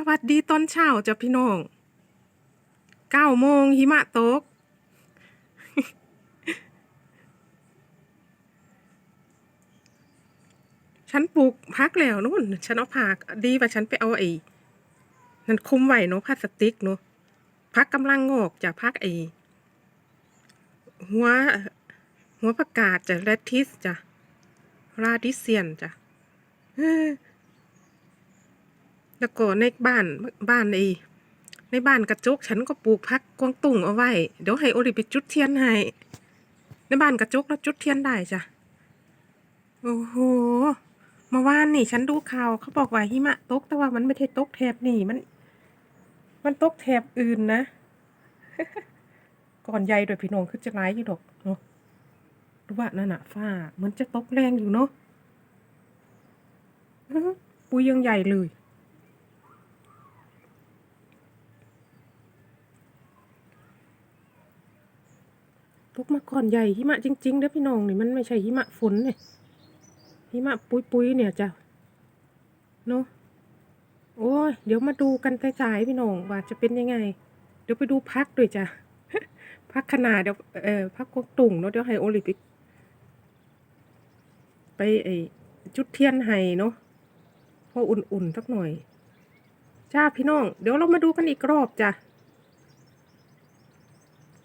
สวัสดีตอนเช้าจ้ะพี่น้องเก้าโมงหิมะตก ฉันปลูกพักแล้วนู่น ฉันเอาผักดีว่าฉันไปเอาไอ้นั่นคุมไว้เนาะพลาสติกเนาะพักกำลังงอกจากพักไอ้หัว หัวประกาศจะแรดทิสจ้ะราดิเซียนจ้ะ แล้วก็ในบ้านบ้านไอ้ในบ้านกระจก ฉันก็ปลูกพักกวางตุ้งเอาไว้ เดี๋ยวให้โอริไปจุดเทียนให้ในบ้านกระจกแล้วจุดเทียนได้จ้ะโอ้โหเมื่อวานนี่ ฉันดูข่าวเขาบอกว่าหิมะตกแต่ว่ามันไม่ใช่ตกแถบนี่มัน มันตกแถบอื่นนะก่อนใหญ่โดวยพี่น้องคือจะร้ายอยู่ดอกเนาะดูว่านั่นน่ะฟ้าเหมันจะตกแรงอยู่เนาะปุยยังใหญ่เลย ตกมาก่อนใหญ่หิมะจริงๆเด้อพี่น้องนี่มันไม่ใช่หิมะฝนเนี่ยหิมะปุยๆเนี่ยจ้ะเนาะโอ้ยเดี๋ยวมาดูกันสายๆพี่น้องว่าจะเป็นยังไง เดี๋ยวไปดูพักด้วยจ้ะพักขนาดเดี๋ยวเออพักกวางตุ่งเนาะเดี๋ยวให้โอลิปิกไปไอจุดเทียนให้เนาะพออุ่นๆสักหน่อย จ้าพี่น้อง เดี๋ยวเรามาดูกันอีกรอบจ้ะ